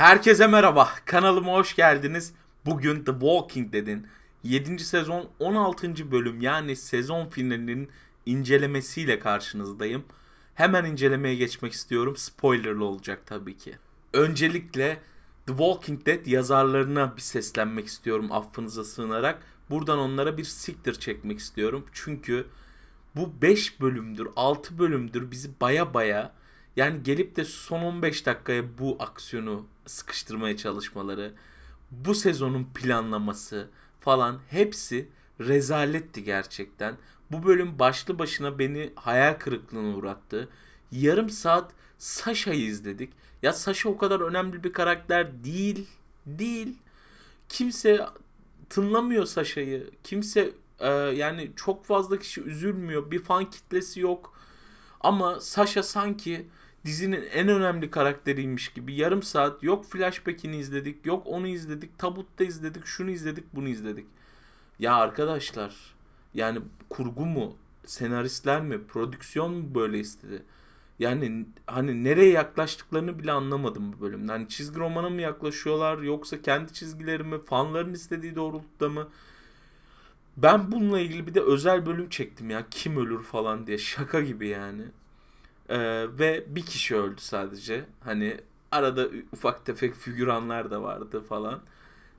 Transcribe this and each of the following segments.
Herkese merhaba. Kanalıma hoş geldiniz. Bugün The Walking Dead'in 7. sezon 16. bölüm yani sezon finalinin incelemesiyle karşınızdayım. Hemen incelemeye geçmek istiyorum. Spoilerlı olacak tabii ki. Öncelikle The Walking Dead yazarlarına bir seslenmek istiyorum affınıza sığınarak. Buradan onlara bir siktir çekmek istiyorum. Çünkü bu 5 bölümdür, 6 bölümdür bizi baya baya yani gelip de son 15 dakikaya bu aksiyonu sıkıştırmaya çalışmaları, bu sezonun planlaması falan hepsi rezaletti gerçekten. Bu bölüm başlı başına beni hayal kırıklığına uğrattı. Yarım saat Sasha'yı izledik. Ya Sasha o kadar önemli bir karakter değil. Değil. Kimse tınlamıyor Sasha'yı. Kimse e, yani çok fazla kişi üzülmüyor. Bir fan kitlesi yok. Ama Sasha sanki dizinin en önemli karakteriymiş gibi yarım saat yok flashback'ini izledik, yok onu izledik, tabutta izledik, şunu izledik, bunu izledik. Ya arkadaşlar yani kurgu mu, senaristler mi, prodüksiyon mu böyle istedi? Yani hani nereye yaklaştıklarını bile anlamadım bu bölümde. Hani çizgi romana mı yaklaşıyorlar yoksa kendi çizgileri mi, fanların istediği doğrultuda mı? Ben bununla ilgili bir de özel bölüm çektim ya. Kim ölür falan diye. Şaka gibi yani. Ee, ve bir kişi öldü sadece. Hani arada ufak tefek figüranlar da vardı falan.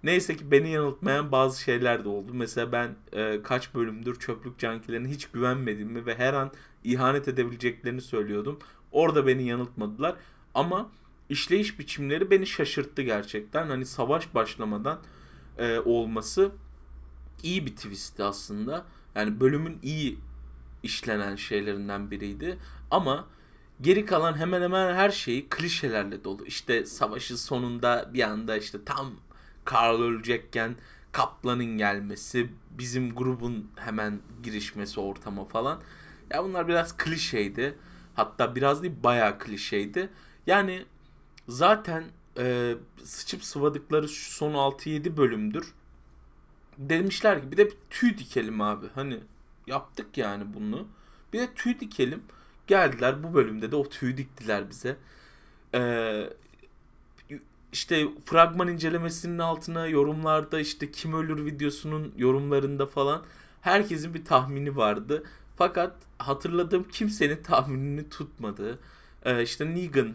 Neyse ki beni yanıltmayan bazı şeyler de oldu. Mesela ben e, kaç bölümdür çöplük cankilerine hiç güvenmediğimi ve her an ihanet edebileceklerini söylüyordum. Orada beni yanıltmadılar. Ama işleyiş biçimleri beni şaşırttı gerçekten. Hani savaş başlamadan e, olması iyi bir twistti aslında. Yani bölümün iyi işlenen şeylerinden biriydi. Ama Geri kalan hemen hemen her şeyi klişelerle dolu. İşte savaşın sonunda bir anda işte tam Carl ölecekken Kaplan'ın gelmesi, bizim grubun hemen girişmesi ortama falan. Ya bunlar biraz klişeydi. Hatta biraz değil bayağı klişeydi. Yani zaten e, sıçıp sıvadıkları şu son 6-7 bölümdür. Demişler ki bir de bir tüy dikelim abi. Hani yaptık yani bunu. Bir de tüy dikelim. Geldiler bu bölümde de o tüyü diktiler bize. Ee, işte fragman incelemesinin altına yorumlarda işte kim ölür videosunun yorumlarında falan herkesin bir tahmini vardı. Fakat hatırladığım kimsenin tahminini tutmadı. Ee, işte Negan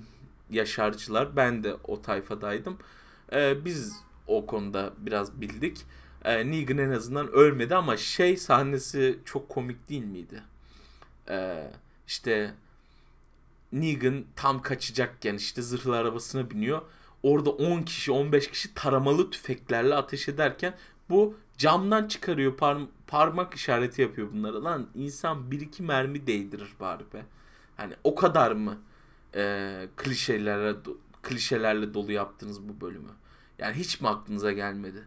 yaşarcılar ben de o tayfadaydım. Ee, biz o konuda biraz bildik. Ee, Negan en azından ölmedi ama şey sahnesi çok komik değil miydi? Ee, işte Negan tam kaçacakken işte zırhlı arabasına biniyor. Orada 10 kişi 15 kişi taramalı tüfeklerle ateş ederken bu camdan çıkarıyor par- parmak işareti yapıyor bunlara. Lan insan bir iki mermi değdirir bari be. Hani o kadar mı e, klişelerle klişelerle dolu yaptınız bu bölümü? Yani hiç mi aklınıza gelmedi?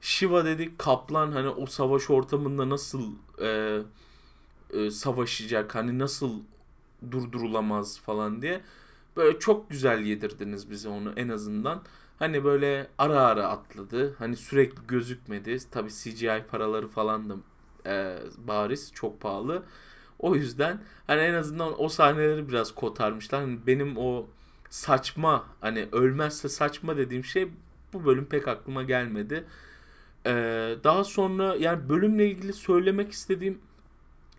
Shiva dedik kaplan hani o savaş ortamında nasıl e, e, savaşacak hani nasıl durdurulamaz falan diye böyle çok güzel yedirdiniz bize onu en azından. Hani böyle ara ara atladı. Hani sürekli gözükmedi. Tabi CGI paraları falan da e, bariz çok pahalı. O yüzden hani en azından o sahneleri biraz kotarmışlar. Hani benim o saçma hani ölmezse saçma dediğim şey bu bölüm pek aklıma gelmedi. Ee, daha sonra yani bölümle ilgili söylemek istediğim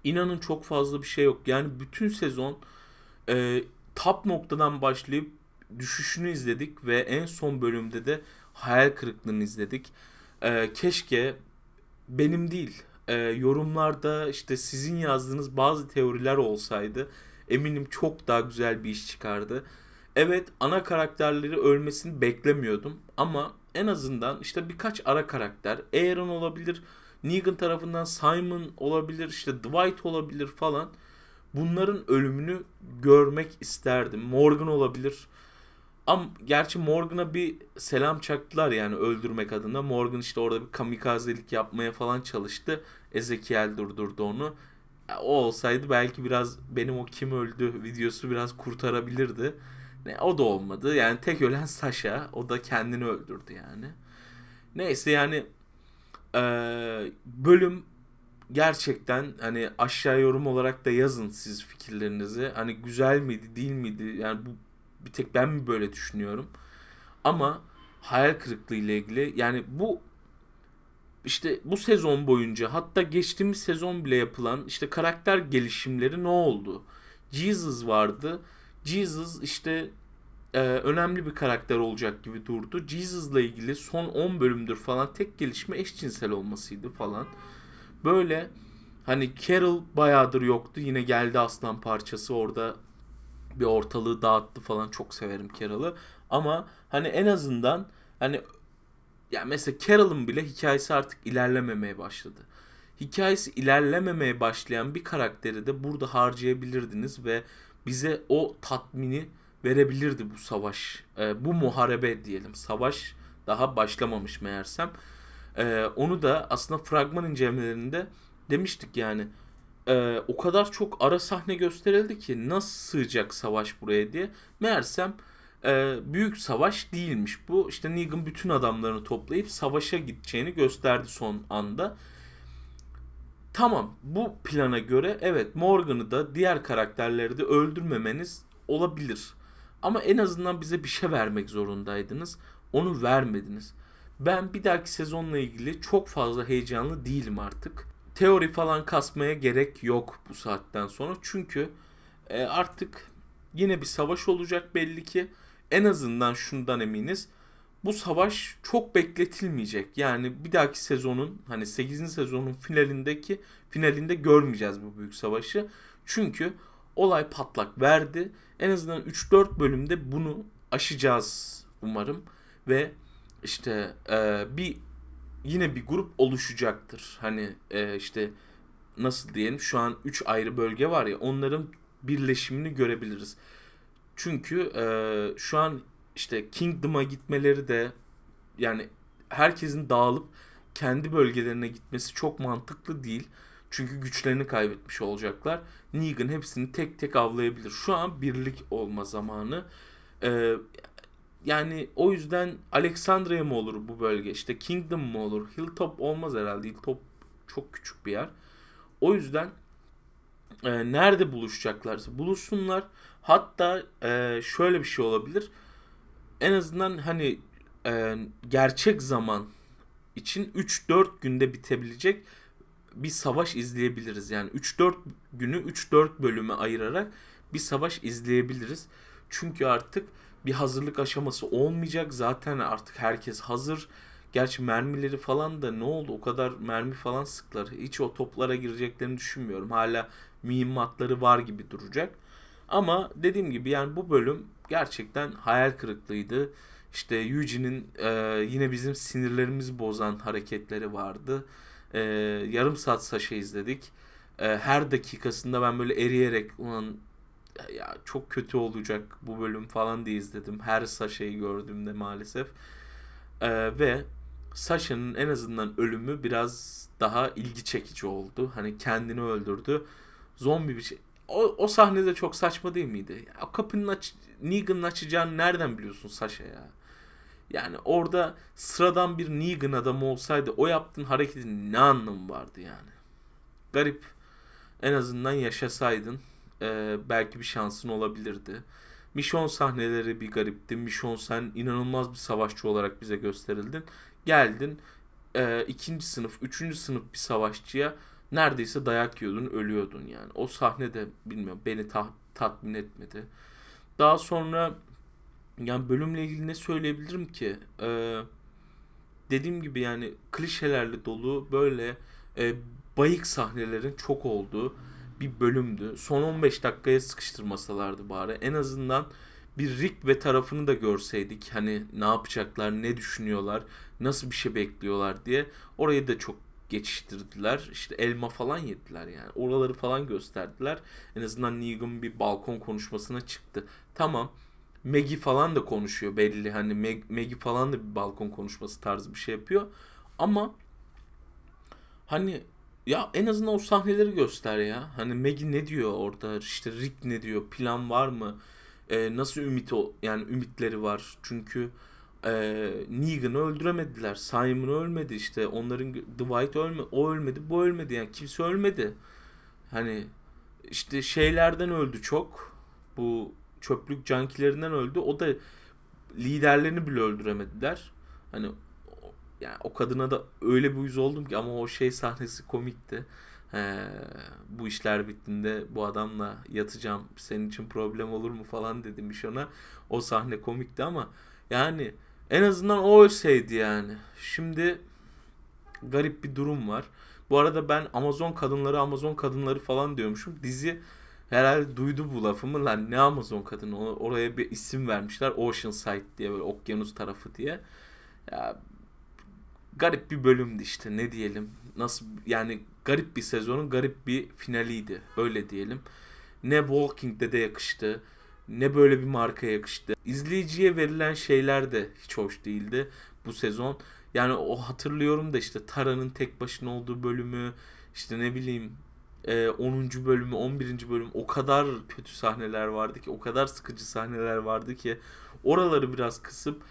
inanın çok fazla bir şey yok. Yani bütün sezon e, top noktadan başlayıp düşüşünü izledik ve en son bölümde de hayal kırıklığını izledik. E, keşke benim değil e, yorumlarda işte sizin yazdığınız bazı teoriler olsaydı eminim çok daha güzel bir iş çıkardı. Evet ana karakterleri ölmesini beklemiyordum ama en azından işte birkaç ara karakter Aaron olabilir, Negan tarafından Simon olabilir, işte Dwight olabilir falan. Bunların ölümünü görmek isterdim. Morgan olabilir. Ama gerçi Morgan'a bir selam çaktılar yani öldürmek adına. Morgan işte orada bir kamikazelik yapmaya falan çalıştı. Ezekiel durdurdu onu. O olsaydı belki biraz benim o kim öldü videosu biraz kurtarabilirdi. O da olmadı. Yani tek ölen Sasha. O da kendini öldürdü yani. Neyse yani ee, bölüm gerçekten hani aşağı yorum olarak da yazın siz fikirlerinizi. Hani güzel miydi değil miydi? Yani bu bir tek ben mi böyle düşünüyorum? Ama hayal kırıklığı ile ilgili yani bu işte bu sezon boyunca hatta geçtiğimiz sezon bile yapılan işte karakter gelişimleri ne oldu? Jesus vardı. Jesus işte e, önemli bir karakter olacak gibi durdu. Jesus'la ilgili son 10 bölümdür falan tek gelişme eşcinsel olmasıydı falan. Böyle hani Carol bayağıdır yoktu. Yine geldi aslan parçası orada bir ortalığı dağıttı falan. Çok severim Carol'ı. Ama hani en azından hani ya mesela Carol'ın bile hikayesi artık ilerlememeye başladı. Hikayesi ilerlememeye başlayan bir karakteri de burada harcayabilirdiniz ve bize o tatmini verebilirdi bu savaş. E, bu muharebe diyelim. Savaş daha başlamamış meğersem. E, onu da aslında fragman incelemelerinde demiştik yani. E, o kadar çok ara sahne gösterildi ki nasıl sığacak savaş buraya diye. Meğersem e, büyük savaş değilmiş bu. İşte Negan bütün adamlarını toplayıp savaşa gideceğini gösterdi son anda. Tamam bu plana göre evet Morgan'ı da diğer karakterleri de öldürmemeniz olabilir. Ama en azından bize bir şey vermek zorundaydınız. Onu vermediniz. Ben bir dahaki sezonla ilgili çok fazla heyecanlı değilim artık. Teori falan kasmaya gerek yok bu saatten sonra. Çünkü e, artık yine bir savaş olacak belli ki. En azından şundan eminiz. Bu savaş çok bekletilmeyecek. Yani bir dahaki sezonun hani 8. sezonun finalindeki finalinde görmeyeceğiz bu büyük savaşı. Çünkü olay patlak verdi. En azından 3-4 bölümde bunu aşacağız umarım ve işte e, bir yine bir grup oluşacaktır. Hani e, işte nasıl diyelim şu an 3 ayrı bölge var ya onların birleşimini görebiliriz. Çünkü e, şu an işte Kingdom'a gitmeleri de yani herkesin dağılıp kendi bölgelerine gitmesi çok mantıklı değil. Çünkü güçlerini kaybetmiş olacaklar. Negan hepsini tek tek avlayabilir. Şu an birlik olma zamanı. Ee, yani o yüzden Alexandria mı olur bu bölge? İşte Kingdom mu olur? Hilltop olmaz herhalde. Hilltop çok küçük bir yer. O yüzden e, nerede buluşacaklarsa buluşsunlar. Hatta e, şöyle bir şey olabilir. En azından hani e, gerçek zaman için 3-4 günde bitebilecek bir savaş izleyebiliriz. Yani 3-4 günü 3-4 bölüme ayırarak bir savaş izleyebiliriz. Çünkü artık bir hazırlık aşaması olmayacak. Zaten artık herkes hazır. Gerçi mermileri falan da ne oldu? O kadar mermi falan sıklar. Hiç o toplara gireceklerini düşünmüyorum. Hala mühimmatları var gibi duracak. Ama dediğim gibi yani bu bölüm gerçekten hayal kırıklığıydı. İşte Eugene'in e, yine bizim sinirlerimizi bozan hareketleri vardı. E, yarım saat Sasha izledik. E, her dakikasında ben böyle eriyerek ulan ya çok kötü olacak bu bölüm falan diye izledim. Her Sasha'yı gördüğümde maalesef. E, ve Sasha'nın en azından ölümü biraz daha ilgi çekici oldu. Hani kendini öldürdü. Zombi bir şey. O, o sahnede çok saçma değil miydi? Ya, kapının aç Negan'ın açacağını nereden biliyorsun Sasha ya? Yani orada sıradan bir Negan adamı olsaydı o yaptığın hareketin ne anlamı vardı yani? Garip. En azından yaşasaydın e, belki bir şansın olabilirdi. Mission sahneleri bir garipti. Mission sen inanılmaz bir savaşçı olarak bize gösterildin. Geldin e, ikinci sınıf, üçüncü sınıf bir savaşçıya neredeyse dayak yiyordun, ölüyordun yani. O sahne de bilmiyorum beni ta- tatmin etmedi. Daha sonra yani bölümle ilgili ne söyleyebilirim ki? Ee, dediğim gibi yani klişelerle dolu böyle e, bayık sahnelerin çok olduğu bir bölümdü. Son 15 dakikaya sıkıştırmasalardı bari. En azından bir Rick ve tarafını da görseydik. Hani ne yapacaklar, ne düşünüyorlar, nasıl bir şey bekliyorlar diye. Orayı da çok geçiştirdiler. İşte elma falan yediler yani. Oraları falan gösterdiler. En azından Negan bir balkon konuşmasına çıktı. Tamam Maggie falan da konuşuyor belli. Hani Meg, Maggie falan da bir balkon konuşması tarzı bir şey yapıyor. Ama hani ya en azından o sahneleri göster ya. Hani Maggie ne diyor orada? İşte Rick ne diyor? Plan var mı? Ee, nasıl ümit o yani ümitleri var? Çünkü e, Negan'ı öldüremediler. Simon ölmedi işte. Onların Dwight ölme, o ölmedi, bu ölmedi. Yani kimse ölmedi. Hani işte şeylerden öldü çok. Bu çöplük cankilerinden öldü. O da liderlerini bile öldüremediler. Hani yani o kadına da öyle bir yüz oldum ki ama o şey sahnesi komikti. Ee, bu işler bittiğinde bu adamla yatacağım senin için problem olur mu falan dedim iş ona. O sahne komikti ama yani en azından o ölseydi yani. Şimdi garip bir durum var. Bu arada ben Amazon kadınları Amazon kadınları falan diyormuşum. Dizi herhalde duydu bu lafımı lan ne Amazon kadını oraya bir isim vermişler Oceanside diye böyle okyanus tarafı diye. Ya garip bir bölümdü işte ne diyelim. Nasıl yani garip bir sezonun garip bir finaliydi öyle diyelim. Ne Walking Dead'e yakıştı ne böyle bir markaya yakıştı. İzleyiciye verilen şeyler de hiç hoş değildi bu sezon. Yani o hatırlıyorum da işte Tara'nın tek başına olduğu bölümü işte ne bileyim e, 10. bölümü 11. bölüm o kadar kötü sahneler vardı ki o kadar sıkıcı sahneler vardı ki oraları biraz kısıp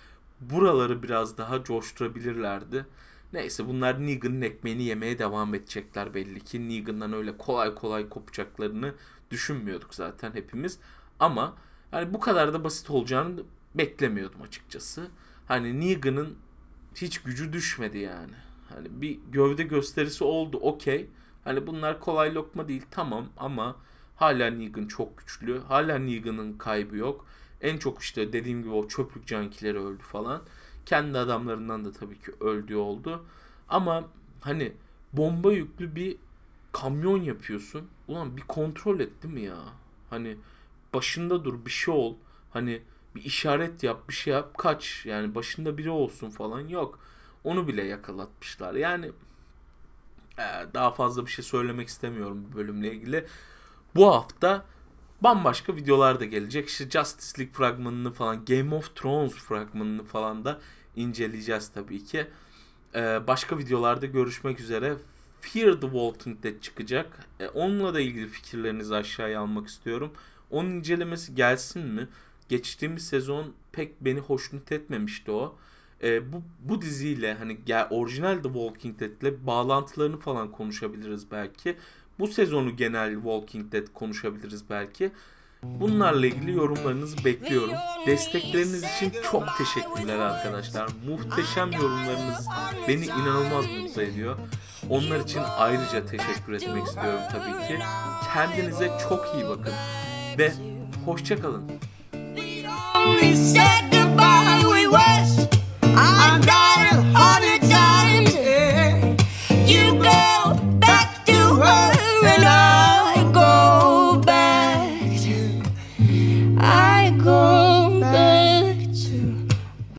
buraları biraz daha coşturabilirlerdi. Neyse bunlar Negan'ın ekmeğini yemeye devam edecekler belli ki. Negan'dan öyle kolay kolay kopacaklarını düşünmüyorduk zaten hepimiz. Ama hani bu kadar da basit olacağını beklemiyordum açıkçası. Hani Negan'ın hiç gücü düşmedi yani. Hani bir gövde gösterisi oldu okey. Hani bunlar kolay lokma değil tamam ama hala Negan çok güçlü. Hala Negan'ın kaybı yok. En çok işte dediğim gibi o çöplük cankileri öldü falan. Kendi adamlarından da tabii ki öldüğü oldu. Ama hani bomba yüklü bir kamyon yapıyorsun. Ulan bir kontrol et değil mi ya? Hani başında dur bir şey ol. Hani bir işaret yap bir şey yap kaç. Yani başında biri olsun falan yok. Onu bile yakalatmışlar. Yani e, daha fazla bir şey söylemek istemiyorum bu bölümle ilgili. Bu hafta bambaşka videolar da gelecek. İşte Justice League fragmanını falan, Game of Thrones fragmanını falan da inceleyeceğiz tabii ki. Ee, başka videolarda görüşmek üzere. Fear the Walking Dead çıkacak. Ee, onunla da ilgili fikirlerinizi aşağıya almak istiyorum. Onun incelemesi gelsin mi? Geçtiğimiz sezon pek beni hoşnut etmemişti o. Ee, bu, bu diziyle hani gel, orijinal The Walking Dead'le bağlantılarını falan konuşabiliriz belki. Bu sezonu genel Walking Dead konuşabiliriz belki. Bunlarla ilgili yorumlarınızı bekliyorum. Destekleriniz için çok teşekkürler arkadaşlar. Muhteşem yorumlarınız beni inanılmaz mutlu ediyor. Onlar için ayrıca teşekkür etmek istiyorum tabii ki. Kendinize çok iyi bakın ve hoşça kalın. We said goodbye, we wish. I got a